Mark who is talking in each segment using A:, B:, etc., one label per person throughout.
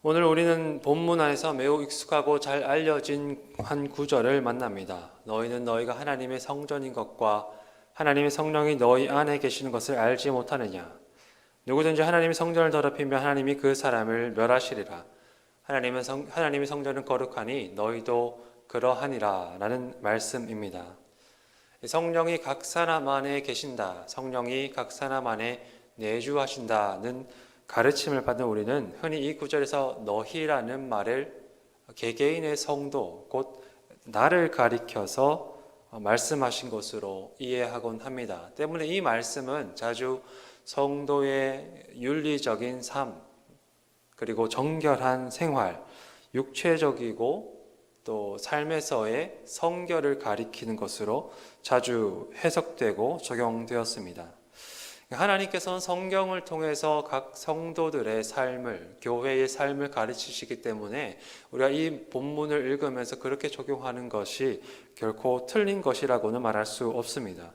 A: 오늘 우리는 본문 안에서 매우 익숙하고 잘 알려진 한 구절을 만납니다. 너희는 너희가 하나님의 성전인 것과 하나님의 성령이 너희 안에 계시는 것을 알지 못하느냐? 누구든지 하나님의 성전을 더럽히면 하나님이 그 사람을 멸하시리라. 하나님은 성, 하나님의 성전은 거룩하니 너희도 그러하니라 라는 말씀입니다. 성령이 각 사람 안에 계신다. 성령이 각 사람 안에 내주하신다는 가르침을 받는 우리는 흔히 이 구절에서 너희라는 말을 개개인의 성도 곧 나를 가리켜서 말씀하신 것으로 이해하곤 합니다. 때문에 이 말씀은 자주 성도의 윤리적인 삶 그리고 정결한 생활, 육체적이고 또 삶에서의 성결을 가리키는 것으로 자주 해석되고 적용되었습니다. 하나님께서는 성경을 통해서 각 성도들의 삶을, 교회의 삶을 가르치시기 때문에 우리가 이 본문을 읽으면서 그렇게 적용하는 것이 결코 틀린 것이라고는 말할 수 없습니다.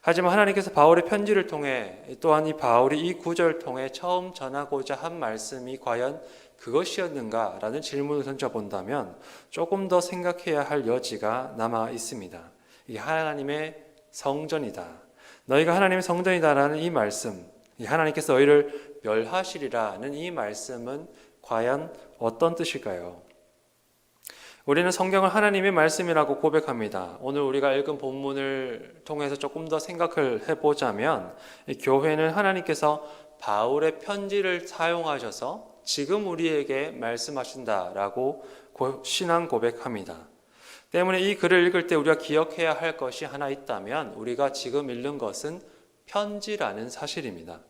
A: 하지만 하나님께서 바울의 편지를 통해 또한 이 바울이 이 구절을 통해 처음 전하고자 한 말씀이 과연 그것이었는가라는 질문을 던져본다면 조금 더 생각해야 할 여지가 남아 있습니다. 이 하나님의 성전이다. 너희가 하나님의 성전이다라는 이 말씀, 하나님께서 너희를 멸하시리라는 이 말씀은 과연 어떤 뜻일까요? 우리는 성경을 하나님의 말씀이라고 고백합니다. 오늘 우리가 읽은 본문을 통해서 조금 더 생각을 해보자면, 교회는 하나님께서 바울의 편지를 사용하셔서 지금 우리에게 말씀하신다라고 신앙 고백합니다. 때문에 이 글을 읽을 때 우리가 기억해야 할 것이 하나 있다면 우리가 지금 읽는 것은 편지라는 사실입니다.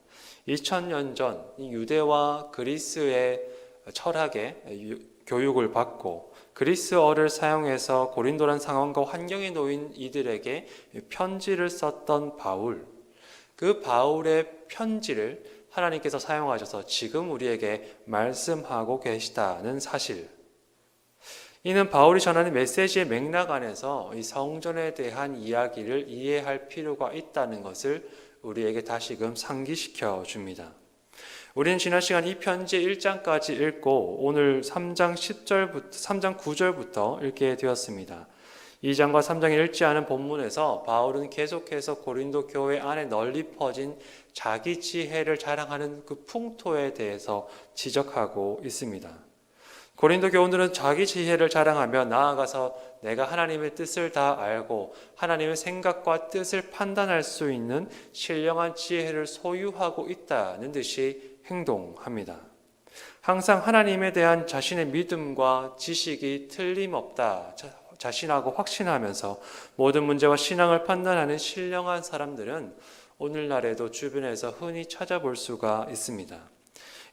A: 2000년 전 유대와 그리스의 철학에 교육을 받고 그리스어를 사용해서 고린도란 상황과 환경에 놓인 이들에게 편지를 썼던 바울. 그 바울의 편지를 하나님께서 사용하셔서 지금 우리에게 말씀하고 계시다는 사실. 이는 바울이 전하는 메시지의 맥락 안에서 이 성전에 대한 이야기를 이해할 필요가 있다는 것을 우리에게 다시금 상기시켜 줍니다. 우리는 지난 시간 이 편지 1장까지 읽고 오늘 3장 10절부터 3장 9절부터 읽게 되었습니다. 2장과 3장에 읽지 않은 본문에서 바울은 계속해서 고린도 교회 안에 널리 퍼진 자기 지혜를 자랑하는 그 풍토에 대해서 지적하고 있습니다. 고린도 교우들은 자기 지혜를 자랑하며 나아가서 내가 하나님의 뜻을 다 알고 하나님의 생각과 뜻을 판단할 수 있는 신령한 지혜를 소유하고 있다는 듯이 행동합니다. 항상 하나님에 대한 자신의 믿음과 지식이 틀림없다 자신하고 확신하면서 모든 문제와 신앙을 판단하는 신령한 사람들은 오늘날에도 주변에서 흔히 찾아볼 수가 있습니다.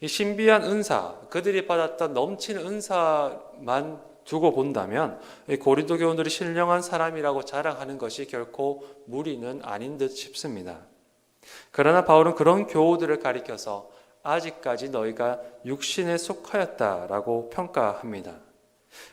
A: 이 신비한 은사, 그들이 받았던 넘치는 은사만 두고 본다면 고린도 교원들이 신령한 사람이라고 자랑하는 것이 결코 무리는 아닌 듯 싶습니다. 그러나 바울은 그런 교우들을 가리켜서 아직까지 너희가 육신에 속하였다라고 평가합니다.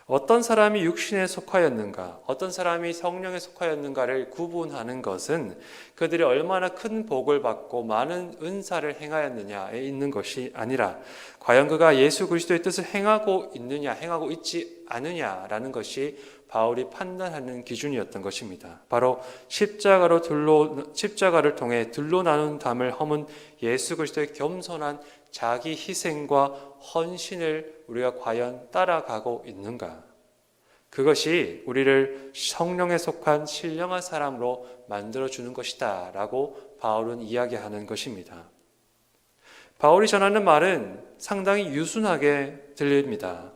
A: 어떤 사람이 육신에 속하였는가, 어떤 사람이 성령에 속하였는가를 구분하는 것은 그들이 얼마나 큰 복을 받고 많은 은사를 행하였느냐에 있는 것이 아니라 과연 그가 예수 그리스도의 뜻을 행하고 있느냐, 행하고 있지 않느냐라는 것이 바울이 판단하는 기준이었던 것입니다. 바로 십자가로 들로 십자가를 통해 들로 나눈 담을 허문 예수 그리스도의 겸손한 자기 희생과 헌신을 우리가 과연 따라가고 있는가? 그것이 우리를 성령에 속한 신령한 사람으로 만들어 주는 것이다. 라고 바울은 이야기하는 것입니다. 바울이 전하는 말은 상당히 유순하게 들립니다.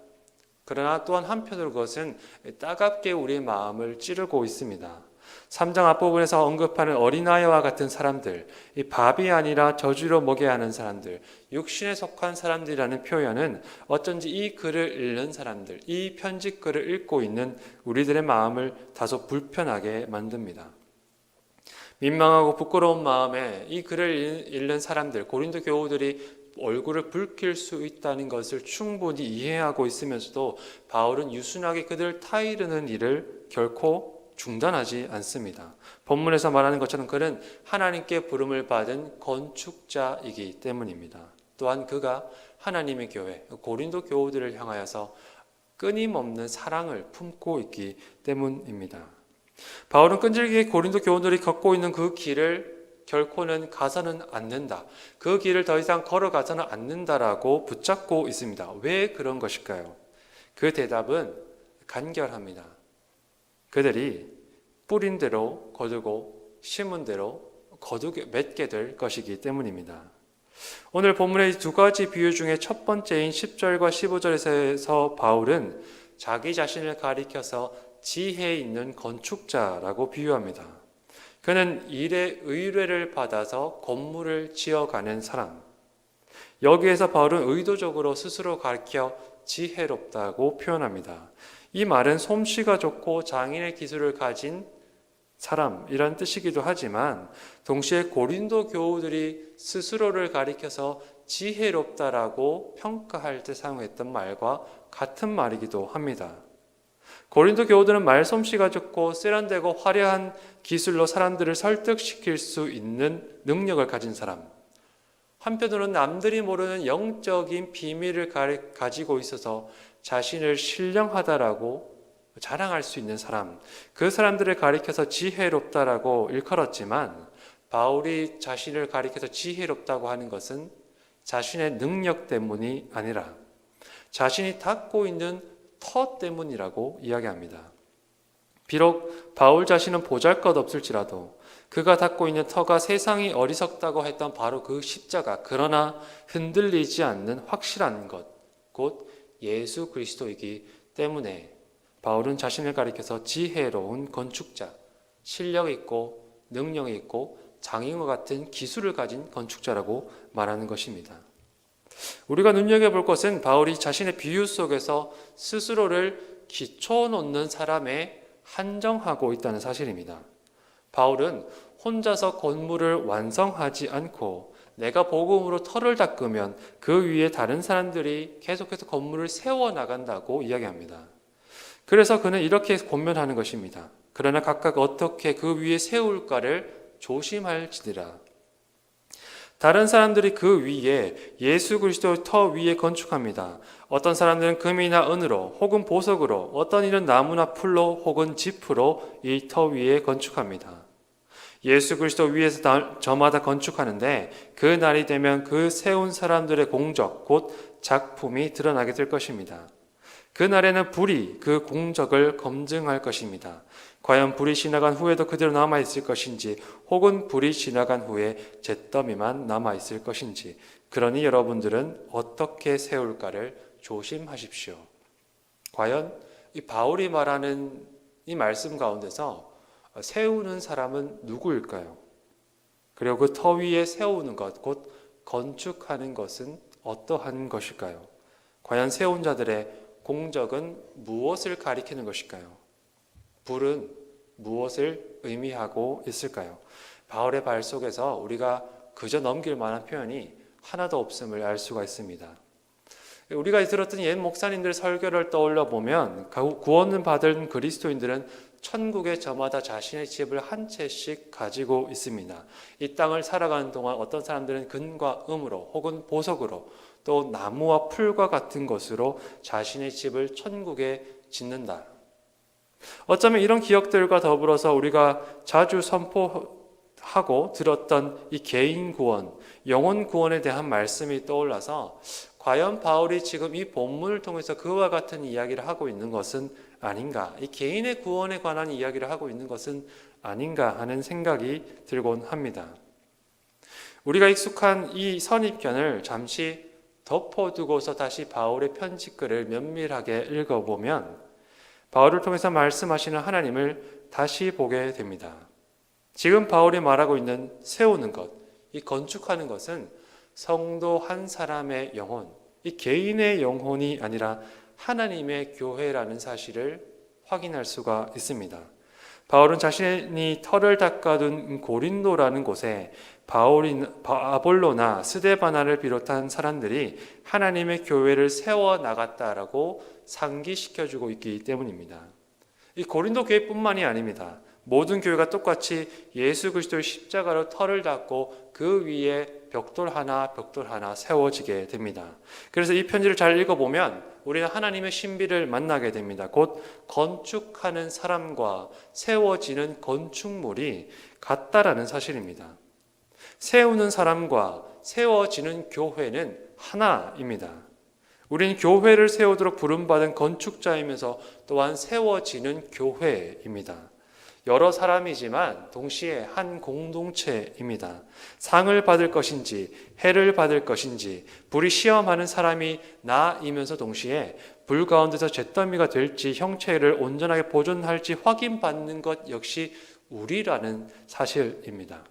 A: 그러나 또한 한편으로 그것은 따갑게 우리의 마음을 찌르고 있습니다. 3장 앞부분에서 언급하는 어린아이와 같은 사람들, 이 밥이 아니라 저주로 먹게 하는 사람들, 육신에 속한 사람들이라는 표현은 어쩐지 이 글을 읽는 사람들, 이 편지 글을 읽고 있는 우리들의 마음을 다소 불편하게 만듭니다. 민망하고 부끄러운 마음에 이 글을 읽는 사람들, 고린도 교우들이 얼굴을 붉힐 수 있다는 것을 충분히 이해하고 있으면서도 바울은 유순하게 그들 타이르는 일을 결코 중단하지 않습니다. 본문에서 말하는 것처럼 그는 하나님께 부름을 받은 건축자이기 때문입니다. 또한 그가 하나님의 교회 고린도 교우들을 향하여서 끊임없는 사랑을 품고 있기 때문입니다. 바울은 끈질기게 고린도 교우들이 걷고 있는 그 길을 결코는 가서는 않는다. 그 길을 더 이상 걸어가서는 않는다라고 붙잡고 있습니다. 왜 그런 것일까요? 그 대답은 간결합니다. 그들이 뿌린 대로 거두고 심은 대로 거두게 맺게 될 것이기 때문입니다. 오늘 본문의 두 가지 비유 중에 첫 번째인 10절과 15절에서 바울은 자기 자신을 가리켜서 지혜 있는 건축자라고 비유합니다. 그는 일의 의뢰를 받아서 건물을 지어가는 사람. 여기에서 바울은 의도적으로 스스로 가르쳐 지혜롭다고 표현합니다. 이 말은 솜씨가 좋고 장인의 기술을 가진 사람이란 뜻이기도 하지만 동시에 고린도 교우들이 스스로를 가리켜서 지혜롭다라고 평가할 때 사용했던 말과 같은 말이기도 합니다. 고린도 교우들은 말솜씨가 좋고 세련되고 화려한 기술로 사람들을 설득시킬 수 있는 능력을 가진 사람. 한편으로는 남들이 모르는 영적인 비밀을 가지고 있어서 자신을 신령하다라고 자랑할 수 있는 사람, 그 사람들을 가리켜서 지혜롭다라고 일컬었지만 바울이 자신을 가리켜서 지혜롭다고 하는 것은 자신의 능력 때문이 아니라 자신이 닦고 있는 터 때문이라고 이야기합니다. 비록 바울 자신은 보잘 것 없을지라도 그가 닦고 있는 터가 세상이 어리석다고 했던 바로 그 십자가, 그러나 흔들리지 않는 확실한 것, 곧 예수 그리스도이기 때문에 바울은 자신을 가리켜서 지혜로운 건축자, 실력 있고 능력 있고 장인과 같은 기술을 가진 건축자라고 말하는 것입니다. 우리가 눈여겨볼 것은 바울이 자신의 비유 속에서 스스로를 기초 놓는 사람에 한정하고 있다는 사실입니다. 바울은 혼자서 건물을 완성하지 않고 내가 복음으로 터를 닦으면 그 위에 다른 사람들이 계속해서 건물을 세워 나간다고 이야기합니다. 그래서 그는 이렇게 권면하는 것입니다. 그러나 각각 어떻게 그 위에 세울까를 조심할지니라. 다른 사람들이 그 위에 예수 그리스도 터 위에 건축합니다. 어떤 사람들은 금이나 은으로 혹은 보석으로 어떤 이는 나무나 풀로 혹은 지프로 이 터 위에 건축합니다. 예수 그리스도 위에서 저마다 건축하는데 그 날이 되면 그 세운 사람들의 공적 곧 작품이 드러나게 될 것입니다. 그 날에는 불이 그 공적을 검증할 것입니다. 과연 불이 지나간 후에도 그대로 남아 있을 것인지 혹은 불이 지나간 후에 잿더미만 남아 있을 것인지 그러니 여러분들은 어떻게 세울까를 조심하십시오. 과연 이 바울이 말하는 이 말씀 가운데서 세우는 사람은 누구일까요? 그리고 그 터 위에 세우는 것, 곧 건축하는 것은 어떠한 것일까요? 과연 세운 자들의 공적은 무엇을 가리키는 것일까요? 불은 무엇을 의미하고 있을까요? 바울의 발 속에서 우리가 그저 넘길 만한 표현이 하나도 없음을 알 수가 있습니다. 우리가 들었던 옛 목사님들 설교를 떠올려 보면 구원을 받은 그리스도인들은 천국에 저마다 자신의 집을 한 채씩 가지고 있습니다. 이 땅을 살아가는 동안 어떤 사람들은 금과 음으로 혹은 보석으로 또 나무와 풀과 같은 것으로 자신의 집을 천국에 짓는다. 어쩌면 이런 기억들과 더불어서 우리가 자주 선포하고 들었던 이 개인 구원, 영혼 구원에 대한 말씀이 떠올라서 과연 바울이 지금 이 본문을 통해서 그와 같은 이야기를 하고 있는 것은 아닌가? 이 개인의 구원에 관한 이야기를 하고 있는 것은 아닌가 하는 생각이 들곤 합니다. 우리가 익숙한 이 선입견을 잠시 덮어두고서 다시 바울의 편지글을 면밀하게 읽어보면 바울을 통해서 말씀하시는 하나님을 다시 보게 됩니다. 지금 바울이 말하고 있는 세우는 것, 이 건축하는 것은 성도 한 사람의 영혼, 이 개인의 영혼이 아니라 하나님의 교회라는 사실을 확인할 수가 있습니다. 바울은 자신이 털을 닦아둔 고린도라는 곳에 바울이 아볼로나 스데바나를 비롯한 사람들이 하나님의 교회를 세워 나갔다라고 상기시켜 주고 있기 때문입니다. 이 고린도 교회뿐만이 아닙니다. 모든 교회가 똑같이 예수 그리스도의 십자가로 털을 닦고 그 위에 벽돌 하나 벽돌 하나 세워지게 됩니다. 그래서 이 편지를 잘 읽어보면 우리는 하나님의 신비를 만나게 됩니다. 곧 건축하는 사람과 세워지는 건축물이 같다라는 사실입니다. 세우는 사람과 세워지는 교회는 하나입니다. 우리는 교회를 세우도록 부름받은 건축자이면서 또한 세워지는 교회입니다. 여러 사람이지만 동시에 한 공동체입니다. 상을 받을 것인지 해를 받을 것인지 불이 시험하는 사람이 나이면서 동시에 불 가운데서 잿더미가 될지 형체를 온전하게 보존할지 확인받는 것 역시 우리라는 사실입니다.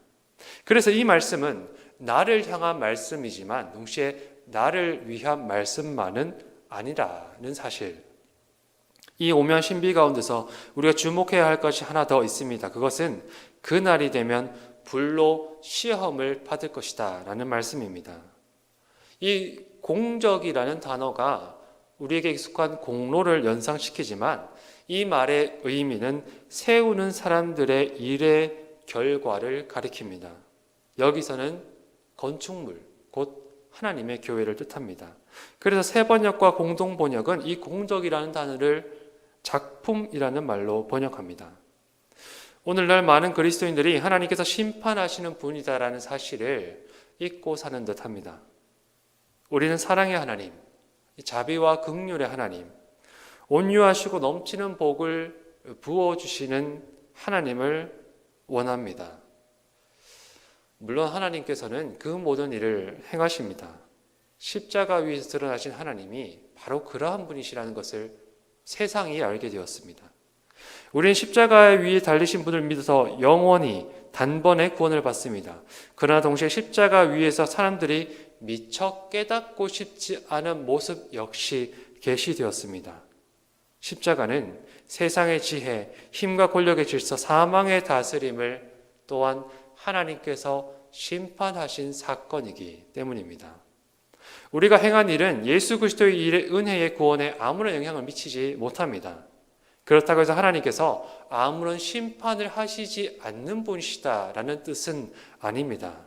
A: 그래서 이 말씀은 나를 향한 말씀이지만 동시에 나를 위한 말씀만은 아니라는 사실. 이 오묘한 신비 가운데서 우리가 주목해야 할 것이 하나 더 있습니다. 그것은 그 날이 되면 불로 시험을 받을 것이다. 라는 말씀입니다. 이 공적이라는 단어가 우리에게 익숙한 공로를 연상시키지만 이 말의 의미는 세우는 사람들의 일의 결과를 가리킵니다. 여기서는 건축물, 곧 하나님의 교회를 뜻합니다. 그래서 세 번역과 공동 번역은 이 공적이라는 단어를 작품이라는 말로 번역합니다. 오늘날 많은 그리스도인들이 하나님께서 심판하시는 분이다라는 사실을 잊고 사는 듯 합니다. 우리는 사랑의 하나님, 자비와 극률의 하나님, 온유하시고 넘치는 복을 부어주시는 하나님을 원합니다. 물론 하나님께서는 그 모든 일을 행하십니다. 십자가 위에서 드러나신 하나님이 바로 그러한 분이시라는 것을 세상이 알게 되었습니다. 우리는 십자가 위에 달리신 분을 믿어서 영원히 단번에 구원을 받습니다. 그러나 동시에 십자가 위에서 사람들이 미처 깨닫고 싶지 않은 모습 역시 계시되었습니다. 십자가는 세상의 지혜, 힘과 권력의 질서, 사망의 다스림을 또한 하나님께서 심판하신 사건이기 때문입니다. 우리가 행한 일은 예수 그리스도의 일의 은혜의 구원에 아무런 영향을 미치지 못합니다. 그렇다고 해서 하나님께서 아무런 심판을 하시지 않는 분이시다라는 뜻은 아닙니다.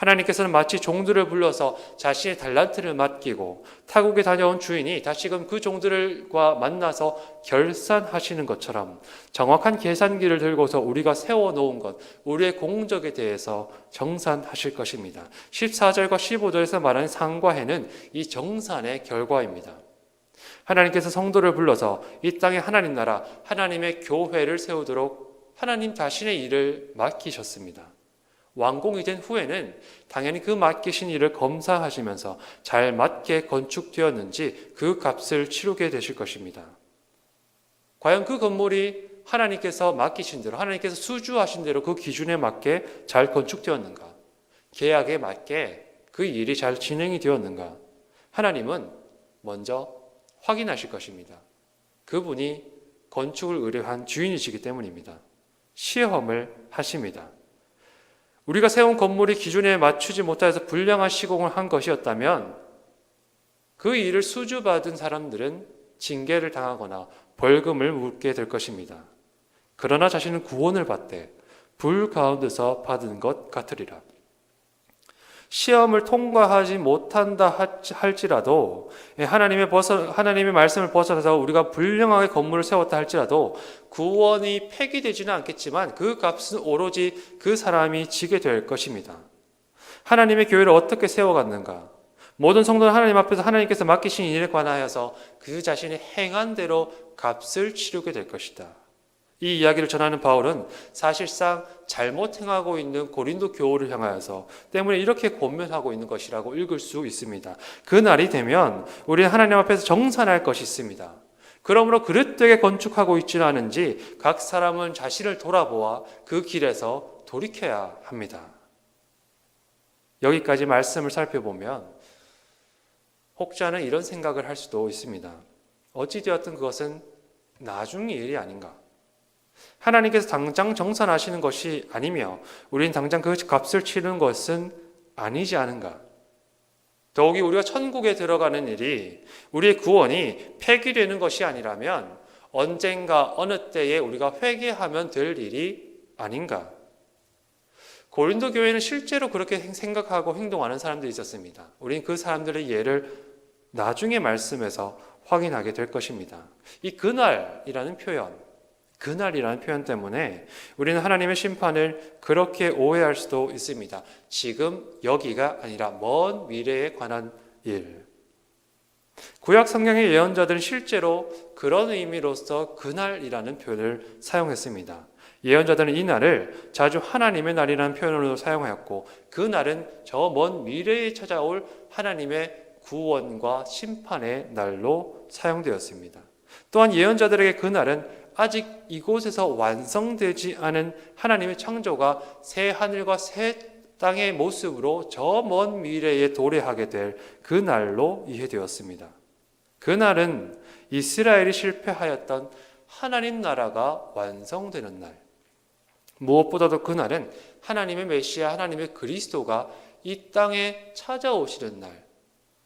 A: 하나님께서는 마치 종들을 불러서 자신의 달란트를 맡기고 타국에 다녀온 주인이 다시금 그 종들과 만나서 결산하시는 것처럼 정확한 계산기를 들고서 우리가 세워놓은 것, 우리의 공적에 대해서 정산하실 것입니다. 14절과 15절에서 말하는 상과 해는 이 정산의 결과입니다. 하나님께서 성도를 불러서 이 땅에 하나님 나라, 하나님의 교회를 세우도록 하나님 자신의 일을 맡기셨습니다. 완공이 된 후에는 당연히 그 맡기신 일을 검사하시면서 잘 맞게 건축되었는지 그 값을 치르게 되실 것입니다. 과연 그 건물이 하나님께서 맡기신 대로, 하나님께서 수주하신 대로 그 기준에 맞게 잘 건축되었는가? 계약에 맞게 그 일이 잘 진행이 되었는가? 하나님은 먼저 확인하실 것입니다. 그분이 건축을 의뢰한 주인이시기 때문입니다. 시험을 하십니다. 우리가 세운 건물이 기준에 맞추지 못해서 불량한 시공을 한 것이었다면 그 일을 수주받은 사람들은 징계를 당하거나 벌금을 묻게 될 것입니다. 그러나 자신은 구원을 받되 불 가운데서 받은 것 같으리라. 시험을 통과하지 못한다 할지라도 예, 하나님의 벗어 하나님의 말씀을 벗어나서 우리가 불량하게 건물을 세웠다 할지라도 구원이 폐기되지는 않겠지만 그 값은 오로지 그 사람이 지게 될 것입니다. 하나님의 교회를 어떻게 세워갔는가? 모든 성도는 하나님 앞에서 하나님께서 맡기신 일에 관하여서 그 자신이 행한 대로 값을 치르게 될 것이다. 이 이야기를 전하는 바울은 사실상 잘못 행하고 있는 고린도 교우를 향하여서 때문에 이렇게 권면하고 있는 것이라고 읽을 수 있습니다. 그 날이 되면 우리는 하나님 앞에서 정산할 것이 있습니다. 그러므로 그릇되게 건축하고 있지는 않은지 각 사람은 자신을 돌아보아 그 길에서 돌이켜야 합니다. 여기까지 말씀을 살펴보면 혹자는 이런 생각을 할 수도 있습니다. 어찌되었든 그것은 나중의 일이 아닌가. 하나님께서 당장 정산하시는 것이 아니며 우리는 당장 그 값을 치는 것은 아니지 않은가. 더욱이 우리가 천국에 들어가는 일이 우리의 구원이 폐기되는 것이 아니라면 언젠가 어느 때에 우리가 회개하면 될 일이 아닌가. 고린도 교회는 실제로 그렇게 행- 생각하고 행동하는 사람들이 있었습니다. 우리는 그 사람들의 예를 나중에 말씀에서 확인하게 될 것입니다. 이 그날이라는 표현, 그날이라는 표현 때문에 우리는 하나님의 심판을 그렇게 오해할 수도 있습니다. 지금 여기가 아니라 먼 미래에 관한 일. 구약 성경의 예언자들은 실제로 그런 의미로서 그날이라는 표현을 사용했습니다. 예언자들은 이 날을 자주 하나님의 날이라는 표현으로 사용하였고 그 날은 저 먼 미래에 찾아올 하나님의 구원과 심판의 날로 사용되었습니다. 또한 예언자들에게 그 날은 아직 이곳에서 완성되지 않은 하나님의 창조가 새 하늘과 새 땅의 모습으로 저 먼 미래에 도래하게 될 그 날로 이해되었습니다. 그 날은 이스라엘이 실패하였던 하나님 나라가 완성되는 날. 무엇보다도 그 날은 하나님의 메시아, 하나님의 그리스도가 이 땅에 찾아오시는 날.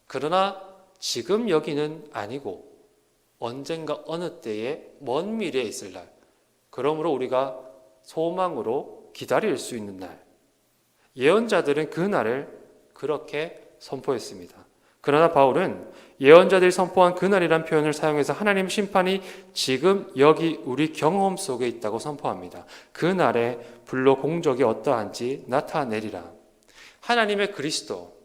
A: 그러나 지금 여기는 아니고 언젠가 어느 때에 먼 미래에 있을 날. 그러므로 우리가 소망으로 기다릴 수 있는 날. 예언자들은 그 날을 그렇게 선포했습니다. 그러나 바울은 예언자들이 선포한 그날이란 표현을 사용해서 하나님 심판이 지금 여기 우리 경험 속에 있다고 선포합니다. 그 날에 불로 공적이 어떠한지 나타내리라. 하나님의 그리스도,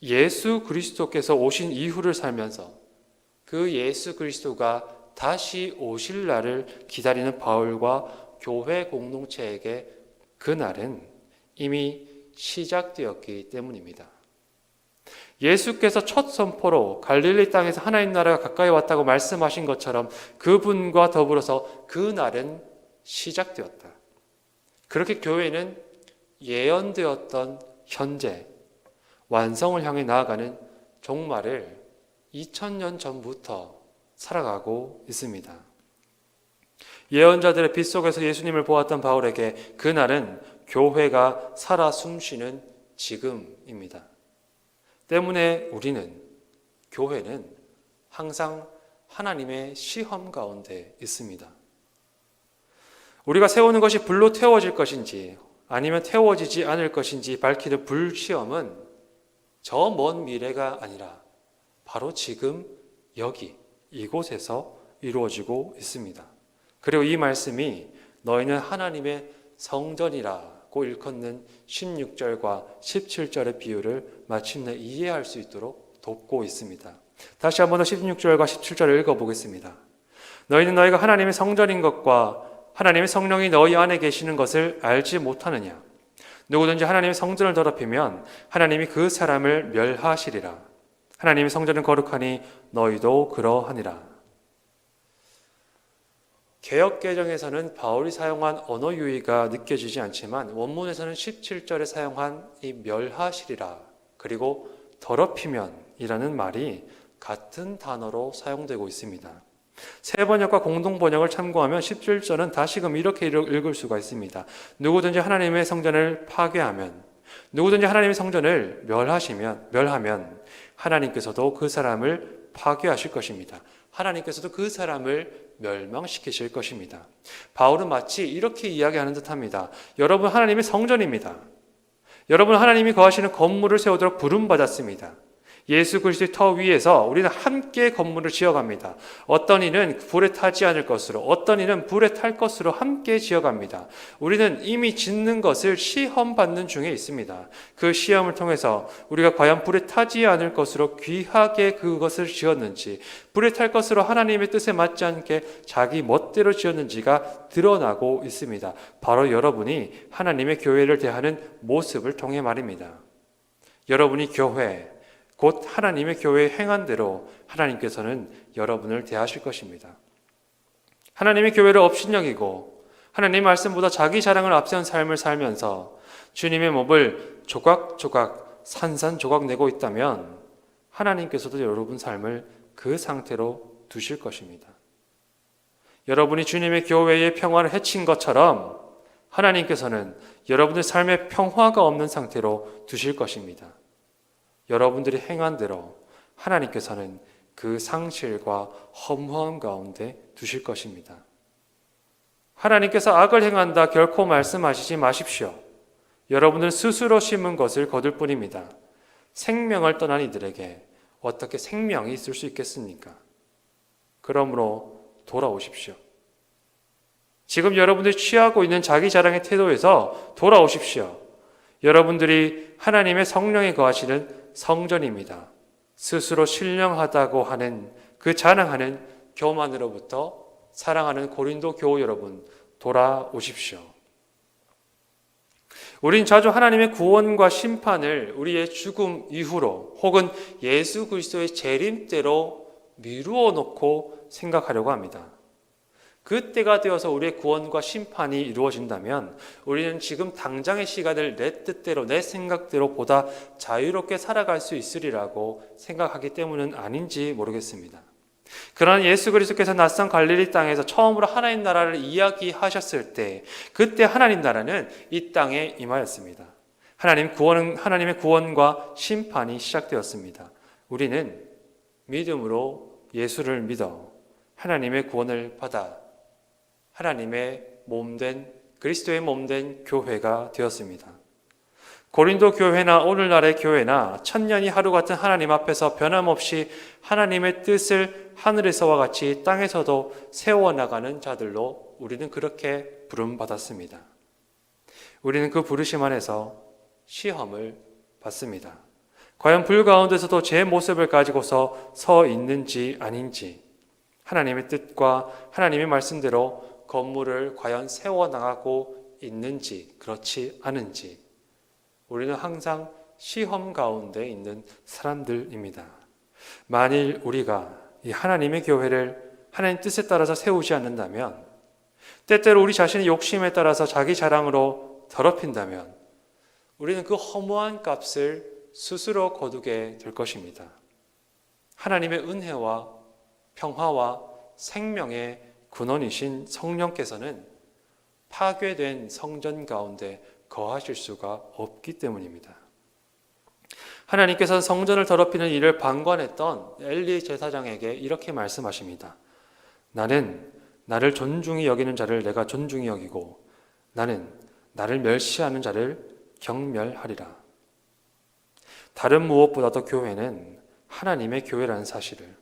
A: 예수 그리스도께서 오신 이후를 살면서 그 예수 그리스도가 다시 오실 날을 기다리는 바울과 교회 공동체에게 그 날은 이미 시작되었기 때문입니다. 예수께서 첫 선포로 갈릴리 땅에서 하나님 나라가 가까이 왔다고 말씀하신 것처럼 그분과 더불어서 그 날은 시작되었다. 그렇게 교회는 예언되었던 현재 완성을 향해 나아가는 종말을 2000년 전부터 살아가고 있습니다. 예언자들의 빛 속에서 예수님을 보았던 바울에게 그날은 교회가 살아 숨쉬는 지금입니다. 때문에 우리는 교회는 항상 하나님의 시험 가운데 있습니다. 우리가 세우는 것이 불로 태워질 것인지 아니면 태워지지 않을 것인지 밝히는 불시험은 저 먼 미래가 아니라 바로 지금 여기 이곳에서 이루어지고 있습니다. 그리고 이 말씀이 너희는 하나님의 성전이라고 일컫는 16절과 17절의 비유를 마침내 이해할 수 있도록 돕고 있습니다. 다시 한번 더 16절과 17절을 읽어보겠습니다. 너희는 너희가 하나님의 성전인 것과 하나님의 성령이 너희 안에 계시는 것을 알지 못하느냐? 누구든지 하나님의 성전을 더럽히면 하나님이 그 사람을 멸하시리라. 하나님의 성전은 거룩하니 너희도 그러하니라. 개혁 개정에서는 바울이 사용한 언어 유희가 느껴지지 않지만 원문에서는 17절에 사용한 이 멸하시리라 그리고 더럽히면이라는 말이 같은 단어로 사용되고 있습니다. 세 번역과 공동 번역을 참고하면 17절은 다시금 이렇게 읽을 수가 있습니다. 누구든지 하나님의 성전을 파괴하면 누구든지 하나님의 성전을 멸하시면 멸하면 하나님께서도 그 사람을 파괴하실 것입니다. 하나님께서도 그 사람을 멸망시키실 것입니다. 바울은 마치 이렇게 이야기하는 듯 합니다. 여러분 하나님의 성전입니다. 여러분 하나님이 거하시는 건물을 세우도록 부름 받았습니다. 예수 그리스도의 터 위에서 우리는 함께 건물을 지어갑니다. 어떤 이는 불에 타지 않을 것으로, 어떤 이는 불에 탈 것으로 함께 지어갑니다. 우리는 이미 짓는 것을 시험받는 중에 있습니다. 그 시험을 통해서 우리가 과연 불에 타지 않을 것으로 귀하게 그것을 지었는지, 불에 탈 것으로 하나님의 뜻에 맞지 않게 자기 멋대로 지었는지가 드러나고 있습니다. 바로 여러분이 하나님의 교회를 대하는 모습을 통해 말입니다. 여러분이 교회, 곧 하나님의 교회에 행한 대로 하나님께서는 여러분을 대하실 것입니다. 하나님의 교회를 업신여기고 하나님 말씀보다 자기 자랑을 앞세운 삶을 살면서 주님의 몸을 조각조각 산산조각 내고 있다면 하나님께서도 여러분 삶을 그 상태로 두실 것입니다. 여러분이 주님의 교회의 평화를 해친 것처럼 하나님께서는 여러분의 삶에 평화가 없는 상태로 두실 것입니다. 여러분들이 행한 대로 하나님께서는 그 상실과 허무함 가운데 두실 것입니다. 하나님께서 악을 행한다 결코 말씀하시지 마십시오. 여러분은 스스로 심은 것을 거둘 뿐입니다. 생명을 떠난 이들에게 어떻게 생명이 있을 수 있겠습니까? 그러므로 돌아오십시오. 지금 여러분들이 취하고 있는 자기 자랑의 태도에서 돌아오십시오. 여러분들이 하나님의 성령에 거하시는 성전입니다. 스스로 신령하다고 하는 그 자랑하는 교만으로부터 사랑하는 고린도 교우 여러분 돌아오십시오. 우린 자주 하나님의 구원과 심판을 우리의 죽음 이후로 혹은 예수 그리스도의 재림 때로 미루어 놓고 생각하려고 합니다. 그때가 되어서 우리의 구원과 심판이 이루어진다면 우리는 지금 당장의 시간을 내 뜻대로 내 생각대로 보다 자유롭게 살아갈 수 있으리라고 생각하기 때문은 아닌지 모르겠습니다. 그러나 예수 그리스도께서 낯선 갈릴리 땅에서 처음으로 하나님 나라를 이야기하셨을 때 그때 하나님 나라는 이 땅에 임하였습니다. 하나님 구원은 하나님의 구원과 심판이 시작되었습니다. 우리는 믿음으로 예수를 믿어 하나님의 구원을 받아 하나님의 몸된 그리스도의 몸된 교회가 되었습니다. 고린도 교회나 오늘날의 교회나 천년이 하루 같은 하나님 앞에서 변함없이 하나님의 뜻을 하늘에서와 같이 땅에서도 세워나가는 자들로 우리는 그렇게 부름받았습니다. 우리는 그 부르심 안에서 시험을 받습니다. 과연 불 가운데서도 제 모습을 가지고서 서 있는지 아닌지 하나님의 뜻과 하나님의 말씀대로 건물을 과연 세워나가고 있는지 그렇지 않은지 우리는 항상 시험 가운데 있는 사람들입니다. 만일 우리가 이 하나님의 교회를 하나님 뜻에 따라서 세우지 않는다면, 때때로 우리 자신의 욕심에 따라서 자기 자랑으로 더럽힌다면, 우리는 그 허무한 값을 스스로 거두게 될 것입니다. 하나님의 은혜와 평화와 생명의 근원이신 성령께서는 파괴된 성전 가운데 거하실 수가 없기 때문입니다. 하나님께서는 성전을 더럽히는 일을 방관했던 엘리 제사장에게 이렇게 말씀하십니다. 나는 나를 존중히 여기는 자를 내가 존중히 여기고 나는 나를 멸시하는 자를 경멸하리라. 다른 무엇보다도 교회는 하나님의 교회라는 사실을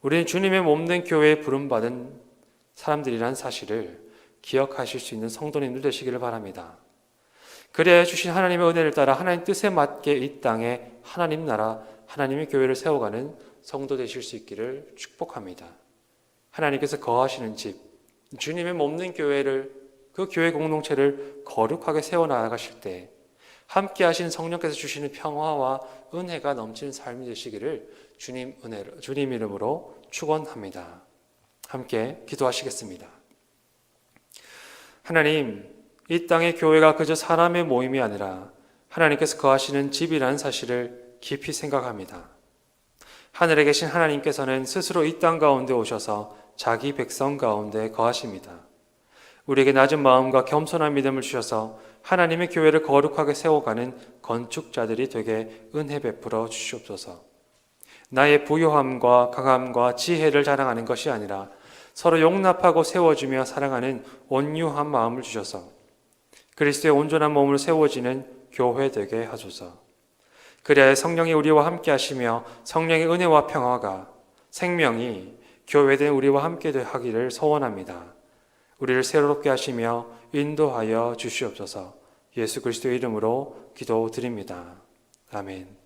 A: 우리는 주님의 몸된 교회에 부름받은 사람들이라는 사실을 기억하실 수 있는 성도님들 되시기를 바랍니다. 그래야 주신 하나님의 은혜를 따라 하나님 뜻에 맞게 이 땅에 하나님 나라, 하나님의 교회를 세워가는 성도 되실 수 있기를 축복합니다. 하나님께서 거하시는 집, 주님의 몸는 교회를 그 교회 공동체를 거룩하게 세워 나가실 때 함께 하신 성령께서 주시는 평화와 은혜가 넘치는 삶이 되시기를 주님 은혜로 주님 이름으로 축원합니다. 함께 기도하시겠습니다. 하나님 이 땅의 교회가 그저 사람의 모임이 아니라 하나님께서 거하시는 집이라는 사실을 깊이 생각합니다. 하늘에 계신 하나님께서는 스스로 이 땅 가운데 오셔서 자기 백성 가운데 거하십니다. 우리에게 낮은 마음과 겸손한 믿음을 주셔서 하나님의 교회를 거룩하게 세워가는 건축자들이 되게 은혜 베풀어 주시옵소서. 나의 부요함과 강함과 지혜를 자랑하는 것이 아니라 서로 용납하고 세워주며 사랑하는 온유한 마음을 주셔서 그리스도의 온전한 몸으로 세워지는 교회 되게 하소서. 그래야 성령이 우리와 함께 하시며 성령의 은혜와 평화가 생명이 교회된 우리와 함께 하기를 소원합니다. 우리를 새롭게 하시며 인도하여 주시옵소서. 예수 그리스도의 이름으로 기도드립니다. 아멘.